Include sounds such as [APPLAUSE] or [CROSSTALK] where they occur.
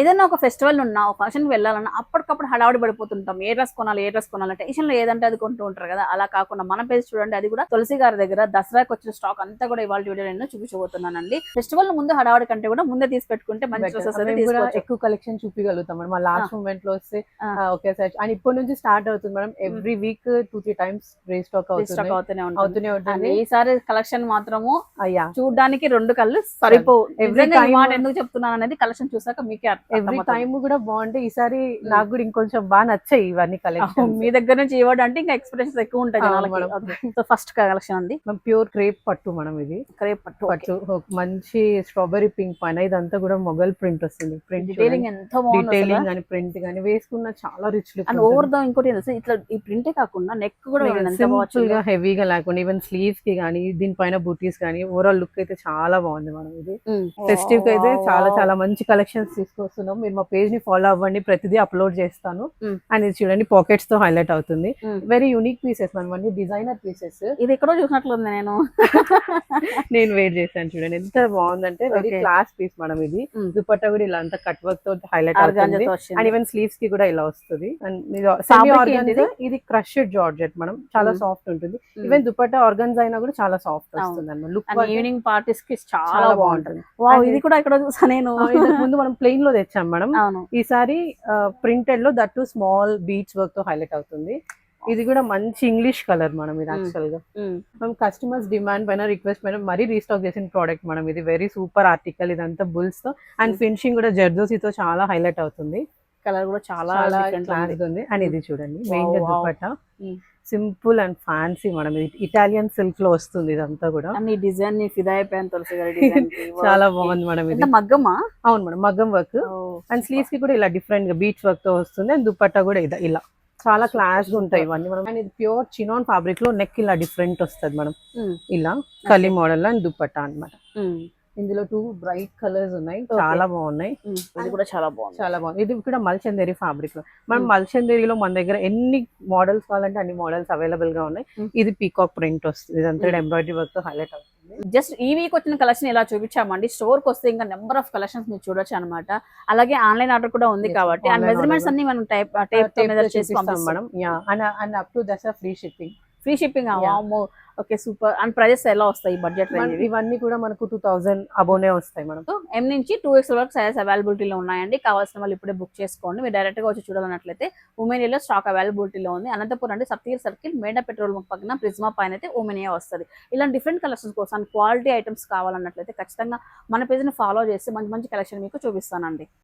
ఏదైనా ఒక ఫెస్టివల్ ఉన్నా ఒక ఫంక్షన్కి వెళ్ళాలన్నా అప్పటికప్పుడు హడావుడి పడిపోతుంటాం. ఏ డ్రెస్ కొనాలి ఏ డ్రెస్ కొనాలి టెన్షన్లో ఏదంటే అది కొంటూ ఉంటారు కదా. అలా కాకుండా మన పేజ్ చూడండి అది కూడా తులసి గారి దగ్గర దసరాకి వచ్చిన స్టాక్ అంతా కూడా ఇవాళ వీడియో నేను చూపించబోతున్నానండి. ఫెస్టివల్ ముందు హడావుడి కంటే కూడా ముందే తీసి పెట్టుకుంటే మంచి. డ్రెస్సెస్ ఎక్కువ కలెక్షన్ చూపించగలుగుతాం మేడం. మా లాస్ట్ మూమెంట్లో వస్తే. ఒకేసారి అండ్ ఇప్పటి నుంచి స్టార్ట్ అవుతుంది madam. Every week two three times restock stock అవుతుంది. అవుతూనే ఉంటుంది. అవుతూనే And ఉంటుంది. ఈసారి కలెక్షన్ మాత్రము అయ్యా చూడడానికి రెండు కళ్ళు సరిపోవు. ఎందుకు చెప్తున్నాను అనేది కలెక్షన్ చూసాక మీకే ఎవ్రీ అవుతుంది. టైం కూడా బాగుంటే ఈసారి నాకు కూడా ఇంకొంచెం బాగా నచ్చాయి ఇవన్నీ కలెక్షన్ మీ దగ్గర నుంచి ఇవ్వడం అంటే ఇంకా ఎక్స్పీరియన్స్ ఎక్కువ ఉంటాయి సో ఫస్ట్ కలెక్షన్ అండి. ప్యూర్ క్రేప్ పట్టు మనం ఇది. క్రేప్ పట్టు పట్టు ఒక మంచి స్ట్రాబెరీ పింక్ పైన. ఇదంతా కూడా మొగల్ ప్రింట్ వస్తుంది. ప్రింట్ డీటెయిలింగ్ ఎంతో డీటెయిలింగ్ అని ప్రింట్ కానీ వేసుకున్న చాలా rich look and over the ఇంకోటి? ఇట్లా ఈ ప్రింటే కాకుండా నెక్ కూడా. హెవీగా లేకుండా ఈవెన్ స్లీవ్స్కి కానీ దీనిపైన బూటీస్ కానీ ఓవరాల్ లుక్ అయితే చాలా బాగుంది మనం ఇది. ఫెస్టివ్కి అయితే Wow, చాలా. చాలా మంచి కలెక్షన్స్ తీసుకొస్తున్నాం మీరు మా పేజ్ని ఫాలో అవ్వండి. ప్రతిదీ అప్లోడ్ చేస్తాను. అండ్ ఇది చూడండి పాకెట్స్తో హైలైట్ అవుతుంది. వెరీ యూనిక్ పీసెస్ మనం అన్ని డిజైనర్ పీసెస్ ఇది ఎక్కడో చూసినట్లుంది నేను. [LAUGHS] నేను వెయిట్ చేశాను చూడండి. ఎంత బాగుందంటే వెరీ. క్లాస్ పీస్ మనం ఇది. దుపట్టా కూడా ఇలా అంతా కట్ వర్క్తో హైలైట్ అవుతుంది. అండ్ ఈవెన్ స్లీవ్స్కి కూడా ఇలా వస్తుంది. అండ్? ఇది క్రష్డ్ జార్జెట్ మనం చాలా. సాఫ్ట్ ఉంటుంది. ఈవెన్ దుపట్టా ఆర్గన్స్ అయినా కూడా చాలా సాఫ్ట్. వస్తుంది లుక్ ఈవినింగ్ పార్టీస్కి చాలా బాగుంటుంది. ఇది కూడా ఇక్కడ చూసా నేను. [LAUGHS] ముందు మనం ప్లెయిన్లో తెచ్చాం మనం ఈసారి ప్రింటెడ్లో దట్ టు స్మాల్ బీచ్ వర్క్తో హైలైట్ అవుతుంది ఇది కూడా మంచి ఇంగ్లీష్ కలర్ మనం ఇది. యాక్చువల్గా. మనం కస్టమర్స్ డిమాండ్ పైన రిక్వెస్ట్ పైన మరీ రీస్టాక్ చేసిన ప్రోడక్ట్ మనం ఇది వెరీ సూపర్ ఆర్టికల్ ఇదంతా బుల్స్తో అండ్. ఫినిషింగ్ కూడా జర్దోసీతో చాలా హైలైట్ అవుతుంది కలర్ కూడా చాలా ఉంది. అండ్ ఇది చూడండి మెయిన్గా. దుపట్టా. సింపుల్ అండ్ ఫ్యాన్సీ మనం ఇది ఇటాలియన్ సిల్క్లో వస్తుంది ఇదంతా కూడా. డిజైన్ని ఫిదా అయిపోయాను తులసి గారి [LAUGHS] చాలా. బాగుంది మేడం ఇది. మగ్గమా? అవును మేడం మగ్గం వర్క్ అండ్ స్లీవ్స్కి కూడా ఇలా డిఫరెంట్గా బీచ్ వర్క్తో వస్తుంది. అండ్ దుపట్టా కూడా ఇదా ఇలా. చాలా క్లాస్గా ఉంటాయి ఇవన్నీ మనం అండ్ ఇది ప్యూర్ చినాన్ ఫ్యాబ్రిక్లో నెక్ ఇలా డిఫరెంట్ వస్తుంది మనం ఉమ్. ఇలా కలి మోడల్ అండ్ దుపట్టా అన్నమాట. ఉమ్. ఇందులో టూ బ్రైట్ కలర్స్ ఉన్నాయి. చాలా బాగున్నాయి. ఇది కూడా చాలా బాగుంది. చాలా బాగుంది. ఇది కూడా మల్చందేరి ఫ్యాబ్రిక్లో. మనం Mm. మల్చందేరిలో మన దగ్గర ఎన్ని మోడల్స్ కావాలంటే అన్ని మోడల్స్ అవైలబుల్గా ఉన్నాయి. Mm. ఇది పీకాక్ ప్రింట్ వస్తుంది. ఇదంతా. ఎంబ్రాయిడరీ వర్క్తో హైలైట్ అవుతుంది. జస్ట్ ఈ వీక్ వచ్చిన కలెక్షన్ ఇలా చూపించామండి. స్టోర్కి వస్తే ఇంకా నెంబర్ ఆఫ్ కలెక్షన్స్ మీరు చూడొచ్చు అనమాట అలాగే ఆన్లైన్ ఆర్డర్ కూడా ఉంది కాబట్టి. అండ్ మెజర్మెంట్స్ అన్ని మనం టైప్ టేప్తో చేసి madam yeah and up to Dasara free shipping free shipping. Okay super. And prices ఎలా వస్తాయి బడ్జెట్ రేంజ్ ఇవన్నీ కూడా మనకు టూ థౌసండ్ అబోనే వస్తాయి మనం ఎం నుంచి టూ ఎక్స్ వరకు సైజ్ అవైలబిలిటీలో ఉన్నాయండి. కావాల్సిన వాళ్ళు ఇప్పుడే బుక్ చేసుకోండి. మీరు డైరెక్ట్గా వచ్చి చూడాలన్నట్లయితే ఉమెనియాలో స్టాక్ అవైలబిలిటీలో ఉంది. అనంతపురం అంటే సప్తగిరి సర్కిల్ మేడా పెట్రోల్ బంక్ పక్కన ప్రిజ్మా పైన అయితే ఉమెనియా వస్తుంది. ఇలాంటి డిఫరెంట్ కలెక్షన్స్ కోసం క్వాలిటీ ఐటమ్స్ కావాలన్నట్లయితే ఖచ్చితంగా మన పేజ్ని ఫాలో చేసి మంచి మంచి కలెక్షన్ మీకు చూపిస్తానండి.